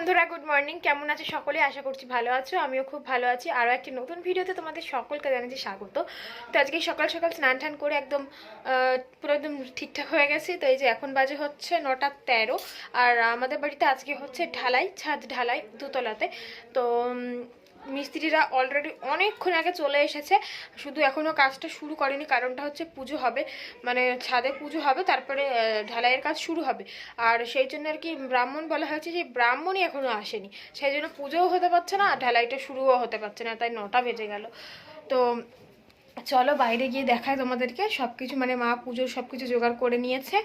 বন্ধুরা good morning কেমন আছে সকলে? আশা করছি ভালো আছো। আমিও খুব ভালো আছি। আরও একটি নতুন ভিডিওতে তোমাদের সকলকে জানাচ্ছি স্বাগত। তো আজকে সকাল সকাল স্নান টান করে একদম পুরো একদম ঠিকঠাক হয়ে গেছি। তো এই যে এখন বাজে হচ্ছে নটা তেরো। আর আমাদের বাড়িতে আজকে হচ্ছে ঢালাই, ছাদ ঢালাই দুতলাতে। তো মিস্ত্রিরা অলরেডি অনেকক্ষণ আগে চলে এসেছে, শুধু এখনও কাজটা শুরু করেনি, কারণটা হচ্ছে পুজো হবে মানে ছাদে পুজো হবে, তারপরে ঢালাইয়ের কাজ শুরু হবে। আর সেই জন্য আর কি ব্রাহ্মণ বলা হয়েছে যে ব্রাহ্মণই এখনও আসেনি। সেই জন্য পুজোও হতে পারছে না, আর ঢালাইটা শুরুও হতে পারছে না, তাই নটা বেজে গেল। তো চলো বাইরে গিয়ে দেখায় তোমাদেরকে সব কিছু মানে মা পুজোর সব কিছু জোগাড় করে নিয়েছে।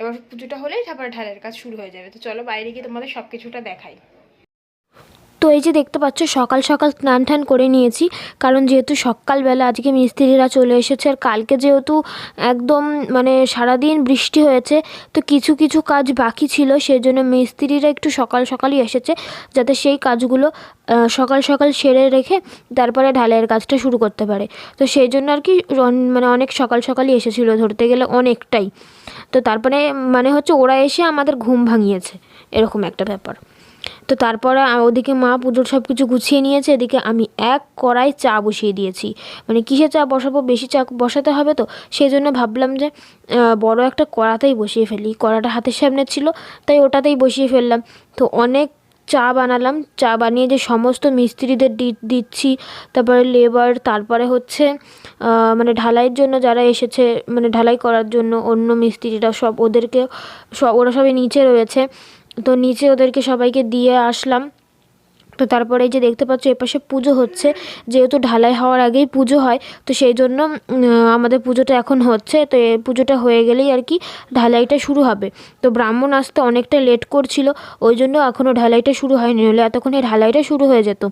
এবার পুজোটা হলেই তারপরে ঢালাইয়ের কাজ শুরু হয়ে যাবে। তো চলো বাইরে গিয়ে তোমাদের সব কিছুটা দেখাই। তো এই যে দেখতে পাচ্ছ, সকাল সকাল স্নান টান করে নিয়েছি। কারণ যেহেতু সকালবেলা আজকে মিস্ত্রিরা চলে এসেছে, আর কালকে যেহেতু একদম মানে সারাদিন বৃষ্টি হয়েছে, তো কিছু কিছু কাজ বাকি ছিল সেই জন্য মিস্ত্রিরা একটু সকাল সকালই এসেছে, যাতে সেই কাজগুলো সকাল সকাল সেরে রেখে তারপরে ঢালাইয়ের কাজটা শুরু করতে পারে। তো সেই জন্য আর কি মানে অনেক সকাল সকালই এসেছিল, ধরতে গেলে অনেকটাই। তো তারপরে মানে হচ্ছে ওরা এসে আমাদের ঘুম ভাঙিয়েছে, এরকম একটা ব্যাপার। তো তারপরে ওদিকে মা পুজোর সব কিছু গুছিয়ে নিয়েছে। এদিকে আমি এক কড়াই চা বসিয়ে দিয়েছি। মানে কিসে চা বসাবো? বেশি চা বসাতে হবে তো? সেই জন্য ভাবলাম যে বড় একটা কড়াতেই বসিয়ে ফেলি। কড়াটা হাতের সামনে ছিল, তাই ওটাতেই বসিয়ে ফেললাম। তো অনেক চা বানালাম। চা বানিয়ে যে সমস্ত মিস্ত্রিদের দিচ্ছি, তারপরে লেবার তারপরে হচ্ছে মানে ঢালাইয়ের জন্য যারা এসেছে মানে ঢালাই করার জন্য অন্য মিস্ত্রিরা সব ওদেরকে সব ওরা সবাই নিচে রয়েছে। তো নিচে ওদেরকে সবাইকে দিয়ে আসলাম। তো তারপরে এই যে দেখতে পাচ্ছ, এপাশে পুজো হচ্ছে। যেহেতু ঢালাই হওয়ার আগেই পুজো হয়, তো সেই জন্য আমাদের পুজোটা এখন হচ্ছে। তো এ পুজোটা হয়ে গেলেই আর কি ঢালাইটা শুরু হবে। তো ব্রাহ্মণ আসতে অনেকটা লেট করছিল, ওই জন্য এখনও ঢালাইটা শুরু হয়নি হলে এতক্ষণে ঢালাইটা শুরু হয়ে যেত।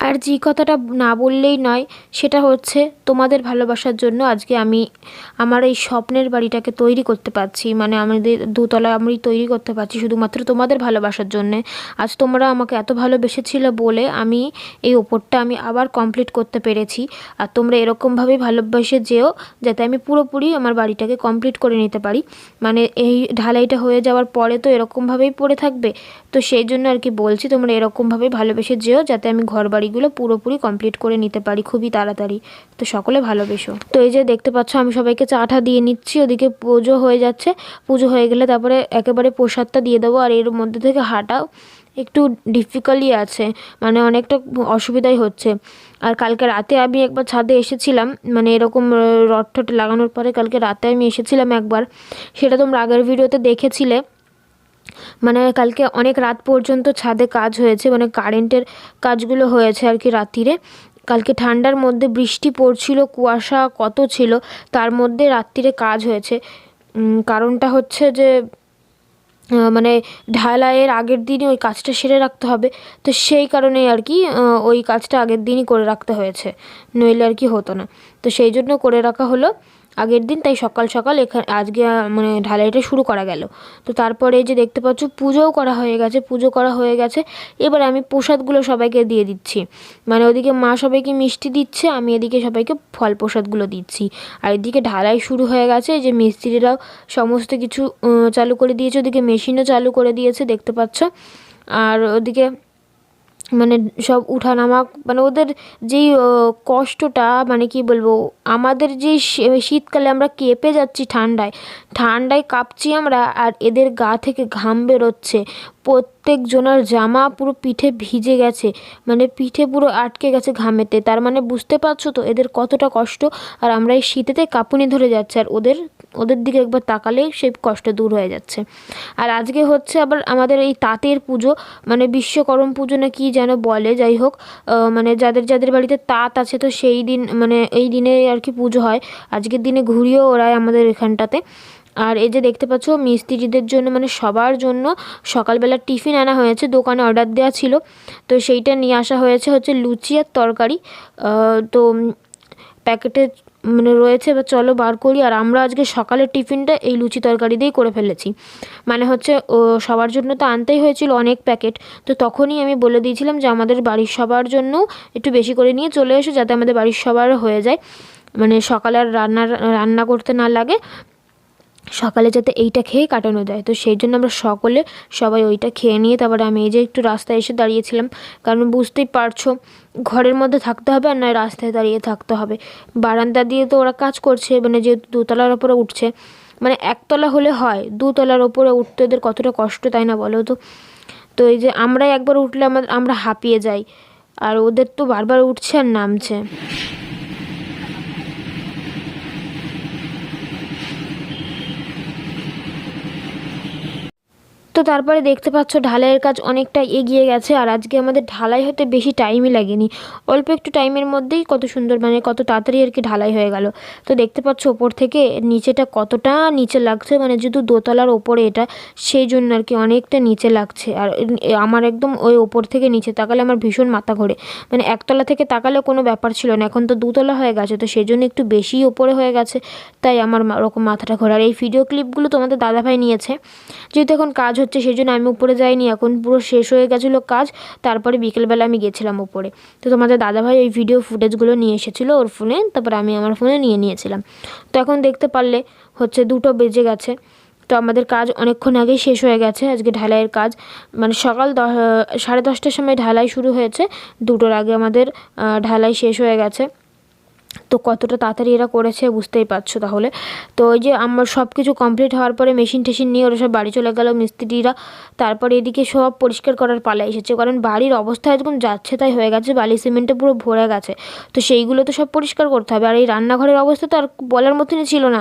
আর যে কথাটা না বললেই নয়, সেটা হচ্ছে তোমাদের ভালোবাসার জন্য আজকে আমি আমার এই স্বপ্নের বাড়িটাকে তৈরি করতে পারছি। মানে আমাদের দুতলা আমি তৈরি করতে পারছি শুধুমাত্র তোমাদের ভালোবাসার জন্যে। আজ তোমরা আমাকে এত ভালোবেসেছিলে বলে আমি এই ওপরটা আমি আবার কমপ্লিট করতে পেরেছি। আর তোমরা এরকমভাবেই ভালোবেসে যেও যাতে আমি পুরোপুরি আমার বাড়িটাকে কমপ্লিট করে নিতে পারি। মানে এই ঢালাইটা হয়ে যাওয়ার পরে তো এরকমভাবেই পড়ে থাকবে। তো সেই জন্য আর কি বলছি, তোমরা এরকমভাবেই ভালোবেসে যেও যাতে আমি ঘর বাড়িগুলো পুরোপুরি কমপ্লিট করে নিতে পারি খুবই তাড়াতাড়ি। তো সকলে ভালোবেসো। তো এই যে দেখতে পাচ্ছ, আমি সবাইকে চাটা দিয়ে নিচ্ছি, ওদিকে পুজো হয়ে যাচ্ছে। পুজো হয়ে গেলে তারপরে একেবারে প্রসাদটা দিয়ে দেবো, আর এর মধ্যে থেকে হাঁটাও একটু ডিফিকাল্টই আছে মানে অনেকটা অসুবিধাই হচ্ছে। আর কালকে রাতে আমি একবার ছাদে এসেছিলাম মানে এরকম রড টড লাগানোর পরে কালকে রাতে আমি এসেছিলাম একবার। সেটা তোমরা আগের ভিডিওতে দেখেছিলে। মানে কালকে অনেক রাত পর্যন্ত ছাদে কাজ হয়েছে মানে কারেন্টের কাজগুলো হয়েছে আর কি রাত্রিরে। কালকে ঠান্ডার মধ্যে বৃষ্টি পড়ছিল, কুয়াশা কত ছিল, তার মধ্যে রাত্রিরে কাজ হয়েছে। কারণটা হচ্ছে যে মানে ঢালাইয়ের আগের দিনই ওই কাজটা সেরে রাখতে হবে। তো সেই কারণেই আর কি ওই কাজটা আগের দিনই করে রাখতে হয়েছে। নইলে আর কি হতো না। তো সেই জন্য করে রাখা হলো। আগের দিন, তাই সকাল সকাল এখানে, আজকে মানে ঢালাইটা শুরু করা গেল। তো তারপরে যে দেখতে পাচ্ছ, পুজোও করা হয়ে গেছে, পুজো করা হয়ে গেছে। এবার আমি প্রসাদগুলো সবাইকে দিয়ে দিচ্ছি। মানে ওদিকে মা সবাইকে মিষ্টি দিচ্ছে, আমি এদিকে সবাইকে ফল প্রসাদগুলো দিচ্ছি। আর এদিকে ঢালাই শুরু হয়ে গেছে যে মিস্ত্রিরাও সমস্ত কিছু চালু করে দিয়েছে, ওদিকে মেশিনও চালু করে দিয়েছে, দেখতে পাচ্ছ। আর ওদিকে মানে সব উঠানামা মানে ওদের যেই কষ্টটা মানে কি বলব, আমাদের যে শীতকালে আমরা কেঁপে যাচ্ছি ঠান্ডায় ঠান্ডায় কাঁপছি আমরা আর এদের গা থেকে ঘাম বেরোচ্ছে। প্রত্যেক জনের জামা পুরো পিঠে ভিজে গেছে মানে পিঠে পুরো আটকে গেছে ঘামেতে। তার মানে বুঝতে পারছ তো এদের কতটা কষ্ট? আর আমরা এই শীতেতে কাঁপুনি ধরে যাচ্ছে, আর ওদের ওদের দিকে একবার তাকালেই সেই কষ্ট দূর হয়ে যাচ্ছে। আর আজকে হচ্ছে আবার আমাদের এই তাঁতের পুজো মানে বিশ্বকর্ম পুজো না কি যেন বলে, যাই হোক মানে যাদের যাদের বাড়িতে তাঁত আছে তো সেই দিন মানে এই দিনে আর কি পুজো হয়। আজকের দিনে ঘুরিয়েও ওরাই আমাদের এখানটাতে। আর এই যে দেখতে পাচ্ছ, মিস্ত্রিদের জন্য মানে সবার জন্য সকালবেলা টিফিন আনা হয়েছে, দোকানে অর্ডার দেওয়া ছিল। তো সেইটা নিয়ে আসা হয়েছে হচ্ছে লুচি আর তরকারি। তো প্যাকেটে মানে রয়েছে এবার চলো বার করি, আর আমরা আজকে সকালের টিফিনটা এই লুচি তরকারি দিয়েই করে ফেলেছি। মানে হচ্ছে, ও, সবার জন্য তো আনতেই হয়েছিল অনেক প্যাকেট। তো তখনই আমি বলে দিয়েছিলাম যে আমাদের বাড়ির সবার জন্য একটু বেশি করে নিয়ে চলে এসো যাতে আমাদের বাড়ির সবার হয়ে যায়। মানে সকালে আর রান্না রান্না করতে না লাগে। সকালে যাতে এইটা খেয়ে কাটানো যায়। তো সেই জন্য আমরা সকলে সবাই ওইটা খেয়ে নিয়ে তারপরে আমি এই যে একটু রাস্তায় এসে দাঁড়িয়েছিলাম। কারণ বুঝতেই পারছ, ঘরের মধ্যে থাকতে হবে আর নয় রাস্তায় দাঁড়িয়ে থাকতে হবে। বারান্দা দিয়ে তো ওরা কাজ করছে মানে যেহেতু দোতলার ওপরে উঠছে। মানে একতলা হলে হয়, দুতলার ওপরে উঠতে ওদের কতটা কষ্ট তাই না বলো তো? তো এই যে আমরাই একবার উঠলে আমাদের আমরা হাঁপিয়ে যাই। আর ওদের তো বারবার উঠছে আর নামছে। তো তারপরে দেখতে পাচ্ছ ঢালাইয়ের কাজ অনেকটা এগিয়ে গেছে আর আজকে আমাদের ঢালাই হতে বেশি টাইমই লাগেনি। অল্প একটু টাইমের মধ্যেই কত সুন্দর মানে কত তাড়াতাড়ি আর কি ঢালাই হয়ে গেল। তো দেখতে পাচ্ছ ওপর থেকে নিচেটা কতটা নিচে লাগছে মানে যেহেতু দোতলার ওপরে এটা, সেই জন্য আর কি অনেকটা নিচে লাগছে। আর আমার একদম ওই ওপর থেকে নিচে তাকালে আমার ভীষণ মাথা ঘোরে। মানে একতলা থেকে তাকালে কোনো ব্যাপার ছিল না, এখন তো দুতলা হয়ে গেছে, তো সেই জন্য একটু বেশি ওপরে হয়ে গেছে, তাই আমার ওরকম মাথাটা ঘোরে। আর এই ভিডিও ক্লিপগুলো তোমাদের দাদাভাই নিয়েছে, যেহেতু এখন কাজ সেই জন্য আমি উপরে যাইনি। এখন পুরো শেষ হয়ে গেছিল কাজ, তারপরে বিকেলবেলা আমি গেছিলাম উপরে। তো তোমাদের দাদাভাই ওই ভিডিও ফুটেজগুলো নিয়ে এসেছিল ওর ফোনে তারপর আমি আমার ফোনে নিয়ে নিয়েছিলাম। তো এখন দেখতে পারলে হচ্ছে দুটো বেজে গেছে। তো আমাদের কাজ অনেকক্ষণ আগেই শেষ হয়ে গেছে, আজকে ঢালাইয়ের কাজ। মানে সকাল দশ, সাড়ে দশটার সময় ঢালাই শুরু হয়েছে, দুটোর আগে আমাদের ঢালাই শেষ হয়ে গেছে। তো কতটা তাড়াতাড়ি এরা করেছে বুঝতেই পারছ তাহলে। তো ওই যে আমার সব কিছু কমপ্লিট হওয়ার পরে মেশিন টেশিন নিয়ে ওরা সব বাড়ি চলে গেল, মিস্ত্রিরা। তারপরে এদিকে সব পরিষ্কার করার পালা এসেছে, কারণ বাড়ির অবস্থা একদম যাচ্ছে তাই হয়ে গেছে, বালি সিমেন্টে পুরো ভরে গেছে। তো সেইগুলো তো সব পরিষ্কার করতে হবে, আর এই রান্নাঘরের অবস্থা তো আর বলার মতনই ছিল না।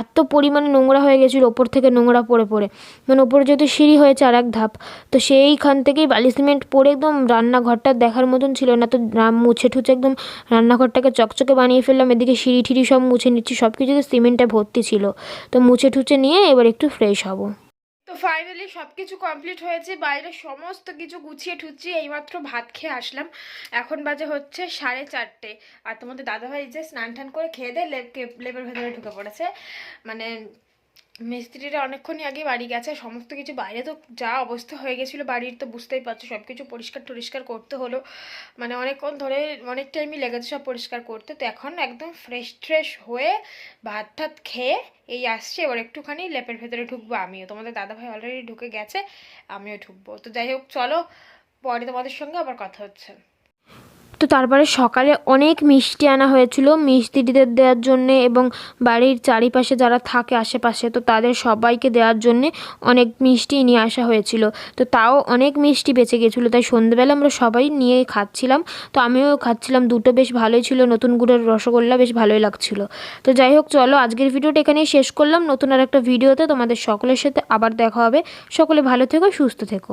এত পরিমাণে নোংরা হয়ে গেছিল ওপর থেকে নোংরা পড়ে পড়ে মানে ওপরে যেহেতু সিঁড়ি হয়েছে আর এক ধাপ, তো সেইখান থেকেই বালি সিমেন্ট পড়ে একদম রান্নাঘরটা দেখার মতন ছিল না, তো মুছে ঠুছে একদম রান্নাঘরটাকে চকচকে বানিয়ে ফেললাম, এদিকে সিঁড়ি ঠিড়ি সব মুছে নিচ্ছি সব কিছু তো সিমেন্টে ভর্তি ছিল। তো মুছে ঠুছে নিয়ে এবার একটু ফ্রেশ হব। তো ফাইনালি সব কিছু কমপ্লিট হয়েছে, বাইরে সমস্ত কিছু গুছিয়ে ঠুচিয়ে এইমাত্র ভাত খেয়ে আসলাম। এখন বাজে হচ্ছে সাড়ে চারটে। আর তোমাদের দাদাভাই যে স্নান টান করে খেয়ে দেয় লেপ, লেপের ভেতরে ঢুকে পড়েছে। মানে মিস্ত্রিরা অনেকক্ষণই আগে বাড়ি গেছে, সমস্ত কিছু বাইরে তো যা অবস্থা হয়ে গেছিল বাড়ির তো বুঝতেই পারছ সব কিছু পরিষ্কার টরিষ্কার করতে হলো। মানে অনেকক্ষণ ধরে অনেক টাইমই লেগেছে সব পরিষ্কার করতে, তো এখন একদম ফ্রেশ ট্রেশ হয়ে ভাত টাত খেয়ে এই আসছে, এবার একটুখানি লেপের ভেতরে ঢুকবো আমিও। তোমাদের দাদাভাই অলরেডি ঢুকে গেছে, আমিও ঢুকবো। তো যাই হোক, চলো পরে তোমাদের সঙ্গে আবার কথা হচ্ছে। তো তারপরে সকালে অনেক মিষ্টি আনা হয়েছিল। মিস্ত্রিদের দেওয়ার জন্যে এবং বাড়ির চারিপাশে যারা থাকে আশেপাশে, তো তাদের সবাইকে দেওয়ার জন্যে অনেক মিষ্টি নিয়ে আসা হয়েছিল। তো তাও অনেক মিষ্টি বেঁচে গেছিল তাই সন্ধ্যেবেলা আমরা সবাই নিয়ে খাচ্ছিলাম। তো আমিও খাচ্ছিলাম, দুটো বেশ ভালোই ছিল, নতুন গুড়ের রসগোল্লা বেশ ভালোই লাগছিল। তো যাই হোক, চলো আজকের ভিডিওটা এখানেই শেষ করলাম। নতুন আর একটা ভিডিওতে তোমাদের সকলের সাথে আবার দেখা হবে। সকলে ভালো থেকো, সুস্থ থেকো।